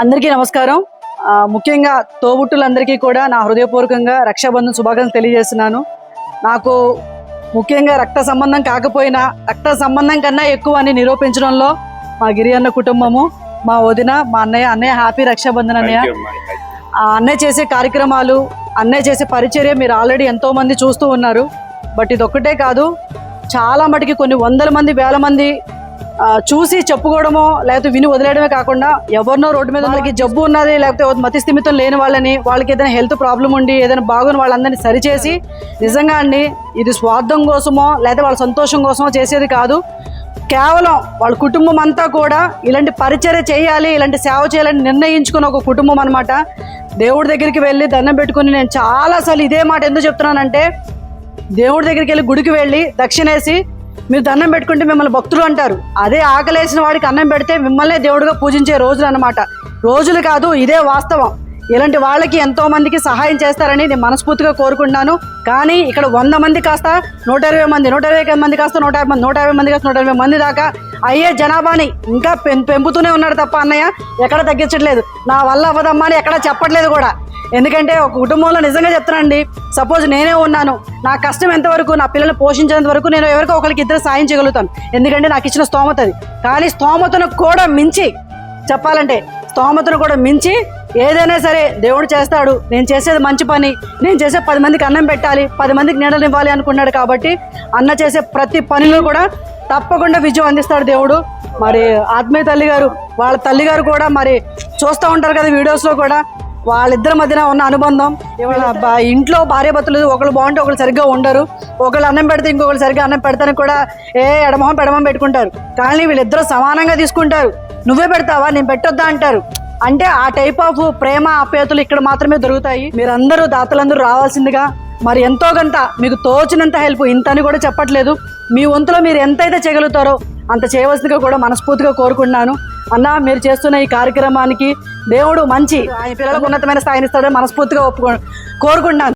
అందరికీ నమస్కారం. ముఖ్యంగా తోబుట్టులందరికీ కూడా నా హృదయపూర్వకంగా రక్షాబంధన్ శుభాకాంక్షలు తెలియజేస్తున్నాను. నాకు ముఖ్యంగా రక్త సంబంధం కాకపోయినా రక్త సంబంధం కన్నా ఎక్కువ అని నిరూపించడంలో మా గిరి అన్న కుటుంబము మా వదిన మా అన్నయ్య అన్నయ్య హ్యాపీ రక్షాబంధన్ అన్నయ్య. ఆ అన్నయ్య చేసే కార్యక్రమాలు అన్నయ్య చేసే పరిచర్య మీరు ఆల్రెడీ ఎంతో మంది చూస్తూ ఉన్నారు. బట్ ఇది ఒక్కటే కాదు చాలా మటుకి కొన్ని వందల మంది వేల మంది చూసి చెప్పుకోవడమో లేకపోతే విని వదిలేయడమే కాకుండా ఎవరినో రోడ్డు మీద వాళ్ళకి జబ్బు ఉన్నది లేకపోతే మతి స్థిమితం లేని వాళ్ళని వాళ్ళకి ఏదైనా హెల్త్ ప్రాబ్లం ఉండి ఏదైనా బాగుని వాళ్ళందరినీ సరిచేసి నిజంగా అండి ఇది స్వార్థం కోసమో లేకపోతే వాళ్ళ సంతోషం కోసమో చేసేది కాదు. కేవలం వాళ్ళ కుటుంబం అంతా కూడా ఇలాంటి పరిచర్య చేయాలి ఇలాంటి సేవ చేయాలని నిర్ణయించుకున్న ఒక కుటుంబం అనమాట దేవుడి దగ్గరికి వెళ్ళి దండం పెట్టుకుని నేను చాలాసార్లు ఇదే మాట ఎందుకు చెప్తున్నానంటే దేవుడి దగ్గరికి వెళ్ళి గుడికి వెళ్ళి దక్షిణేసి మీరు దండం పెట్టుకుంటే మిమ్మల్ని భక్తులు అంటారు. అదే ఆకలేసిన వాడికి అన్నం పెడితే మిమ్మల్నే దేవుడుగా పూజించే రోజులు అన్నమాట. రోజులు కాదు ఇదే వాస్తవం. ఇలాంటి వాళ్ళకి ఎంతో మందికి సహాయం చేస్తారని నేను మనస్ఫూర్తిగా కోరుకుంటున్నాను. కానీ ఇక్కడ వంద మంది కాస్త నూట ఇరవై మంది నూట ఇరవై మంది కాస్త నూట యాభై మంది నూట యాభై మంది కాస్త నూట ఇరవై మంది దాకా అయ్యే జనాభాని ఇంకా పెం పెంపుతూనే ఉన్నాడు తప్ప అన్నయ్య ఎక్కడ తగ్గించట్లేదు. నా వల్ల అవ్వదమ్మా అని ఎక్కడ చెప్పట్లేదు కూడా. ఎందుకంటే ఒక కుటుంబంలో నిజంగా చెప్తానండి సపోజ్ నేనే ఉన్నాను నా కష్టం ఎంతవరకు నా పిల్లల్ని పోషించేంత వరకు నేను ఎవరికో ఒకరికి ఇద్దరు సాయం చేయగలుగుతాను. ఎందుకంటే నాకు ఇచ్చిన స్తోమత అది. కానీ స్తోమతను కూడా మించి చెప్పాలంటే స్తోమతను కూడా మించి ఏదైనా సరే దేవుడు చేస్తాడు. నేను చేసేది మంచి పని నేను చేసే పది మందికి అన్నం పెట్టాలి పది మందికి నీడలు ఇవ్వాలి అనుకున్నాడు కాబట్టి అన్న చేసే ప్రతి పనిలో కూడా తప్పకుండా విజయం అందిస్తాడు దేవుడు. మరి ఆత్మీయ తల్లి గారు వాళ్ళ తల్లి గారు కూడా మరి చూస్తూ ఉంటారు కదా వీడియోస్లో కూడా. వాళ్ళిద్దరి మధ్యన ఉన్న అనుబంధం. ఇంట్లో భార్య భర్తలు ఒకళ్ళు బాగుంటే ఒకళ్ళు సరిగ్గా ఉండరు. ఒకళ్ళు అన్నం పెడితే ఇంకొకళ్ళు సరిగ్గా అన్నం పెడతానికి కూడా ఏ ఎడమొహం పెడమం పెట్టుకుంటారు. కానీ వీళ్ళిద్దరూ సమానంగా తీసుకుంటారు. నువ్వే పెడతావా? నేను పెట్టొద్దా అంటారు. అంటే ఆ టైప్ ఆఫ్ ప్రేమ ఆప్యాయతలు ఇక్కడ మాత్రమే దొరుకుతాయి. మీరందరూ దాతలందరూ రావాల్సిందిగా. మరి ఎంతో గంత మీకు తోచినంత హెల్ప్ ఇంత అని కూడా చెప్పట్లేదు. మీ వంతులో మీరు ఎంతైతే చేయగలుగుతారో అంత చేయవలసిందిగా కూడా మనస్ఫూర్తిగా కోరుకుంటున్నాను. అన్న మీరు చేస్తున్న ఈ కార్యక్రమానికి దేవుడు మంచి ఆయన పిల్లలకు ఉన్నతమైన స్థాయిని ఇస్తాడని మనస్ఫూర్తిగా ఒప్పుకో కోరుకుంటున్నాను.